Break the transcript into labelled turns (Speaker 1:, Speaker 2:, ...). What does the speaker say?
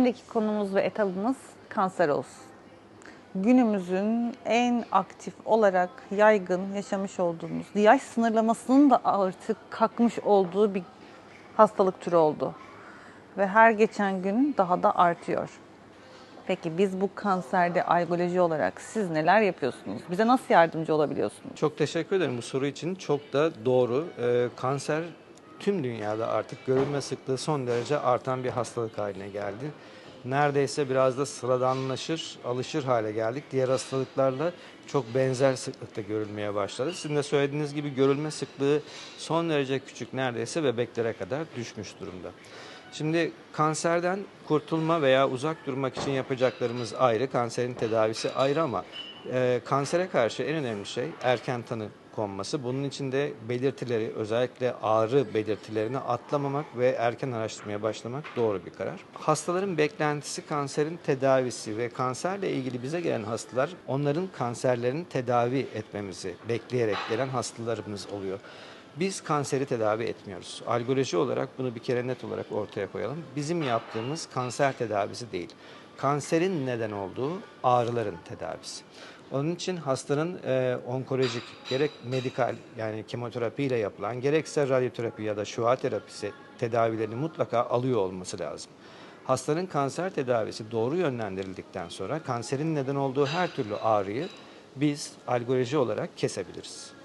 Speaker 1: Şimdiki konumuz ve etabımız kanser olsun. Günümüzün en aktif olarak yaygın yaşamış olduğumuz, yaş sınırlamasının da artık kalkmış olduğu bir hastalık türü oldu. Ve her geçen gün daha da artıyor. Peki biz bu kanserde algoloji olarak siz neler yapıyorsunuz? Bize nasıl yardımcı olabiliyorsunuz?
Speaker 2: Çok teşekkür ederim bu soru için. Çok da doğru. Ee, kanser tüm dünyada artık görülme sıklığı son derece artan bir hastalık haline geldi. Neredeyse biraz da sıradanlaşır, alışır hale geldik. Diğer hastalıklarla çok benzer sıklıkta görülmeye başladı. Sizin de söylediğiniz gibi görülme sıklığı son derece küçük, neredeyse bebeklere kadar düşmüş durumda. Şimdi kanserden kurtulma veya uzak durmak için yapacaklarımız ayrı, kanserin tedavisi ayrı ama e, kansere karşı en önemli şey erken tanı konması. Bunun için de belirtileri, özellikle ağrı belirtilerini atlamamak ve erken araştırmaya başlamak doğru bir karar. Hastaların beklentisi kanserin tedavisi ve kanserle ilgili bize gelen hastalar onların kanserlerini tedavi etmemizi bekleyerek gelen hastalarımız oluyor. Biz kanseri tedavi etmiyoruz. Algoloji olarak bunu bir kere net olarak ortaya koyalım. Bizim yaptığımız kanser tedavisi değil. Kanserin neden olduğu ağrıların tedavisi. Onun için hastanın e, onkolojik gerek medikal yani kemoterapi ile yapılan gerekse radyoterapi ya da şua terapisi tedavilerini mutlaka alıyor olması lazım. Hastanın kanser tedavisi doğru yönlendirildikten sonra kanserin neden olduğu her türlü ağrıyı biz algoloji olarak kesebiliriz.